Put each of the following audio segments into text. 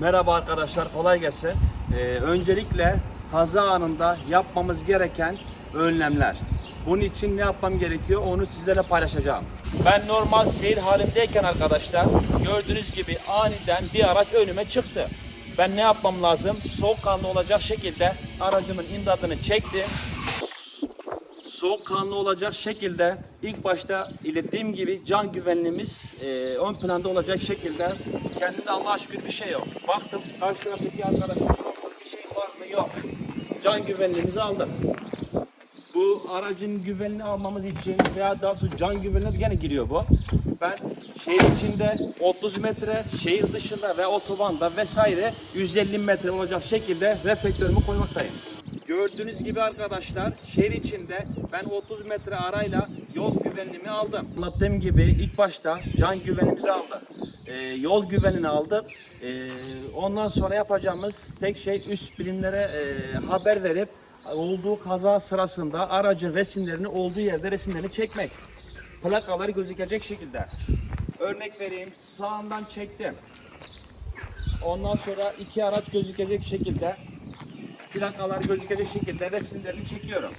Merhaba arkadaşlar, kolay gelsin. Ee, öncelikle kaza anında yapmamız gereken önlemler. Bunun için ne yapmam gerekiyor onu sizlerle paylaşacağım. Ben normal seyir halimdeyken arkadaşlar gördüğünüz gibi aniden bir araç önüme çıktı. Ben ne yapmam lazım? Soğukkanlı olacak şekilde aracımın imdadını çektim soğukkanlı olacak şekilde ilk başta ilettiğim gibi can güvenliğimiz e, ön planda olacak şekilde kendimde Allah'a şükür bir şey yok. Baktım karşı taraftaki arkadaşım bir şey var mı yok. Can güvenliğimizi aldık. Bu aracın güvenliğini almamız için veya daha doğrusu can güvenliğine gene giriyor bu. Ben şehir içinde 30 metre, şehir dışında ve otobanda vesaire 150 metre olacak şekilde reflektörümü koymaktayım. Gördüğünüz gibi arkadaşlar şehir içinde ben 30 metre arayla yol güvenliğimi aldım. Anlattığım gibi ilk başta can güvenliğimizi aldık. Ee, yol güvenliğini aldık. Ee, ondan sonra yapacağımız tek şey üst bilimlere e, haber verip olduğu kaza sırasında aracın resimlerini olduğu yerde resimlerini çekmek. Plakaları gözükecek şekilde. Örnek vereyim sağından çektim. Ondan sonra iki araç gözükecek şekilde plakalar gözükecek şekilde resimlerini çekiyorum.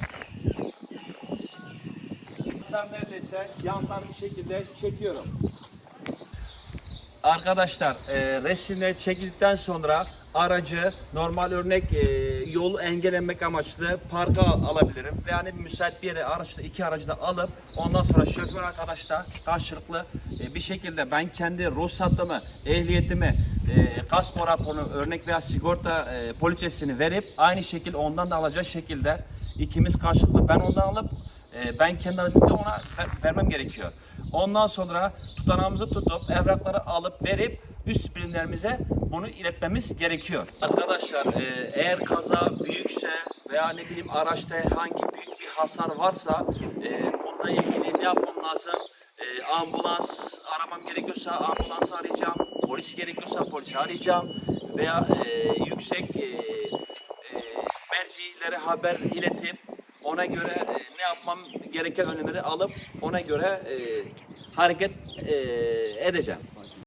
Sen neredeyse yandan bir şekilde çekiyorum. Arkadaşlar e, resimleri çekildikten sonra aracı normal örnek e, yolu engellemek amaçlı parka al- alabilirim. Ve yani müsait bir yere araçta iki aracı da alıp ondan sonra şoför arkadaşla karşılıklı e, bir şekilde ben kendi ruhsatımı, ehliyetimi, e, kasko raporunu örnek veya sigorta e, poliçesini verip aynı şekilde ondan da alacak şekilde ikimiz karşılıklı ben ondan alıp e, ben kendi aracımda ona ver- vermem gerekiyor. Ondan sonra tutanağımızı tutup evrakları alıp verip üst birimlerimize bunu iletmemiz gerekiyor. Arkadaşlar e, eğer kaza büyükse veya ne bileyim araçta herhangi büyük bir hasar varsa e, bununla ilgili ne yapmam lazım? E, ambulans aramam gerekiyorsa ambulans arayacağım. Polis gerekiyorsa polisi arayacağım. Veya e, yüksek e, e, mercilere haber iletip ona göre e, ne yapmam gereken önlemleri alıp ona göre e, hareket e, edeceğim.